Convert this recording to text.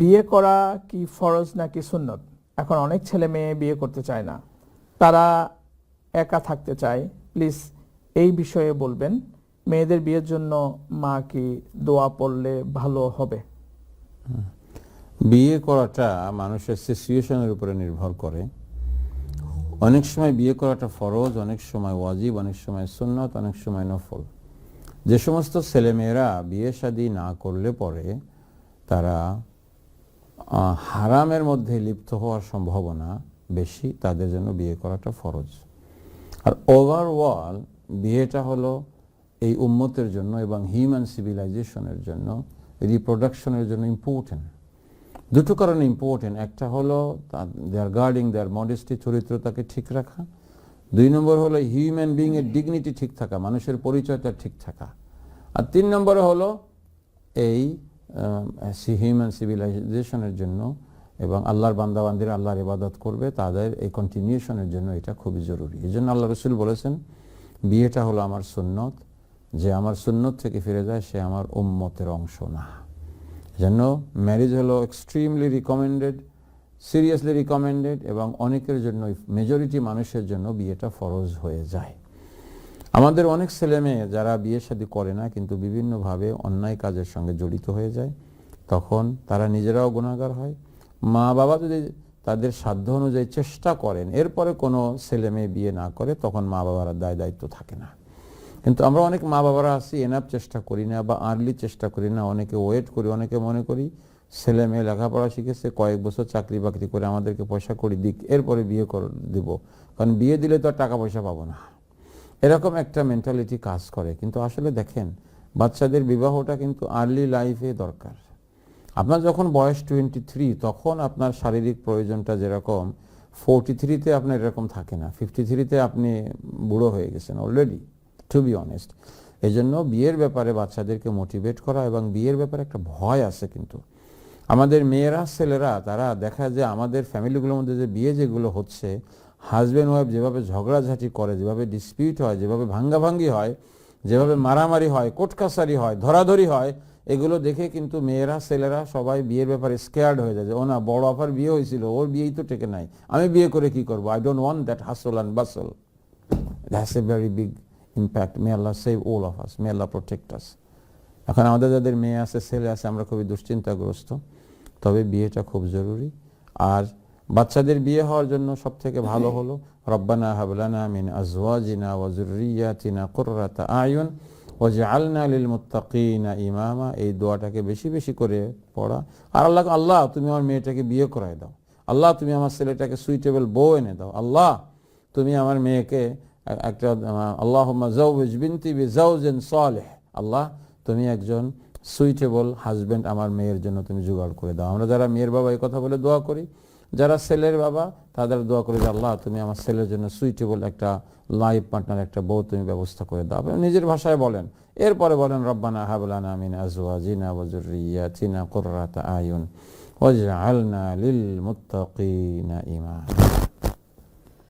বিয়ে করা কি ফরজ নাকি সুন্নত? এখন অনেক ছেলে মেয়ে বিয়ে করতে চায় না। তারা একা থাকতে চায়। প্লিজ এই বিষয়ে বলবেন, মেয়েদের বিয়ের জন্য মা কি দোয়া পড়লে ভালো হবে? বিয়ে করাটা মানুষের সিচুয়েশনের উপরে নির্ভর করে। অনেক সময় বিয়ে করাটা ফরজ, অনেক সময় ওয়াজিব, অনেক সময় সুন্নত, অনেক সময় নফল। যে সমস্ত ছেলেমেয়েরা বিয়ে শাদী না করলে পরে তারা হারামের মধ্যে লিপ্ত হওয়ার সম্ভাবনা বেশি, তাদের জন্য বিয়ে করাটা ফরজ। আর ওভারঅল বিয়েটা হলো এই উম্মতের জন্য এবং হিউম্যান সিভিলাইজেশনের জন্য রিপ্রোডাকশনের জন্য ইম্পর্টেন্ট দুটো কারণে ইম্পর্টেন্ট একটা হলো দেয়ার গার্ডিং দেয়ার মডেস্টি চরিত্রতাকে ঠিক রাখা। দুই নম্বর হলো হিউম্যান বিং এর ডিগনিটি ঠিক থাকা, মানুষের পরিচয়টা ঠিক থাকা। আর তিন নম্বরে হলো, এই হিউম্যান সিভিলাইজেশনের জন্য এবং আল্লাহর বান্দাবান্দিরা আল্লাহর ইবাদত করবে, তাদের এই কন্টিনিউশনের জন্য এটা খুবই জরুরি। এই জন্য আল্লাহ রসুল বলেছেন, বিয়েটা হলো আমার সুন্নত, যে আমার সুন্নত থেকে ফিরে যায় সে আমার উম্মতের অংশ না। জন্য ম্যারেজ হলো এক্সট্রিমলি রিকমেন্ডেড সিরিয়াসলি রিকমেন্ডেড এবং অনেকের জন্য মেজরিটি মানুষের জন্য বিয়েটা ফরজ হয়ে যায়। আমাদের অনেক ছেলে মেয়ে যারা বিয়ে শাদী করে না, কিন্তু বিভিন্নভাবে অন্যায় কাজের সঙ্গে জড়িত হয়ে যায়, তখন তারা নিজেরাও গুণাগার হয়। মা বাবা যদি তাদের সাধ্য অনুযায়ী চেষ্টা করেন, এরপরে কোনো ছেলে মেয়ে বিয়ে না করে, তখন মা বাবার দায় দায়িত্ব থাকে না। কিন্তু আমরা অনেক মা বাবারা আছি এনাফ চেষ্টা করি না বা আর্লি চেষ্টা করি না, অনেকে ওয়েট করি, অনেকে মনে করি ছেলে মেয়ে লেখাপড়া শিখেছে, কয়েক বছর চাকরি বাকরি করে আমাদেরকে পয়সা করি দিক, এরপরে বিয়ে করে দিব। কারণ বিয়ে দিলে তো আর টাকা পয়সা পাবো না। এরকম একটা মেন্টালিটি কাজ করে। কিন্তু আসলে দেখেন, বাচ্চাদের বিবাহটা কিন্তু আর্লি লাইফে দরকার। আপনার যখন বয়স টোয়েন্টি থ্রি তখন আপনার শারীরিক প্রয়োজনটা যেরকম ফোরটি থ্রিতে আপনার এরকম থাকে না। ফিফটি থ্রিতে আপনি বুড়ো হয়ে গেছেন অলরেডি টু বি অনেস্ট এই জন্য বিয়ের ব্যাপারে বাচ্চাদেরকে মোটিভেট করা এবং বিয়ের ব্যাপারে একটা ভয় আছে কিন্তু। আমাদের মেয়েরা, ছেলেরা, তারা দেখা যায় আমাদের ফ্যামিলিগুলোর মধ্যে যে বিয়ে যেগুলো হচ্ছে হাজব্যান্ড ওয়াইফ যেভাবে ঝগড়াঝাঁটি করে যেভাবে ডিসপিউট হয় যেভাবে ভাঙ্গাভাঙ্গি হয় যেভাবে মারামারি হয় কোটকাসারি হয় ধরাধরি হয় এগুলো দেখে কিন্তু মেয়েরা ছেলেরা সবাই বিয়ের ব্যাপারে স্কেয়ার্ড হয়ে যায় যে, ও না বড় অফার বিয়ে হয়েছিল ওর বিয়েই তো টেকে নাই। আমি বিয়ে করে কি করব? I don't want that hustle and bustle that's a very big impact may Allah save all of us may Allah protect us এখন আমাদের যাদের মেয়ে আছে ছেলে আছে আমরা খুবই দুশ্চিন্তাগ্রস্ত। তবে বিয়েটা খুব জরুরি। আর বাচ্চাদের বিয়ে হওয়ার জন্য সব থেকে ভালো হলো, রব্বানা হাবলানা মিন আজওয়াজিনা ওয়া যুররিয়াতিনা কুররাতা আয়ুন ওয়াজআলনা লিল মুত্তাকিনা ইমামা। এই দোয়াটাকে বেশি বেশি করে পড়া। আর আল্লাহ আল্লাহ, তুমি আমার মেয়েটাকে বিয়ে করায় দাও। আল্লাহ, তুমি আমার ছেলেটাকে সুইটেবল বউ এনে দাও। আল্লাহ, তুমি আমার মেয়েকে একটা আল্লাহ জাউজ বিনতি বি জাউজিন সালেহ। আল্লাহ, তুমি একজন সুইটেবল হাজবেন্ড আমার মেয়ের জন্য তুমি জোগাড় করে দাও। আমরা যারা মেয়ের বাবা এই কথা বলে দোয়া করি যারা ছেলের বাবা, তাদের দোয়া করে যে, আল্লাহ, তুমি আমার ছেলের জন্য সুইটেবল একটা লাইফ পার্টনার একটা বউ তুমি ব্যবস্থা করে দাও। নিজের ভাষায় বলেন। এরপরে বলেন, রব্বানা হাবলানা মিন আজওয়াজিনা ওয়া যুররিয়াতিনা কুররাতা আয়ুন ওয়াজআলনা লিল মুত্তাকিনা ইমামা।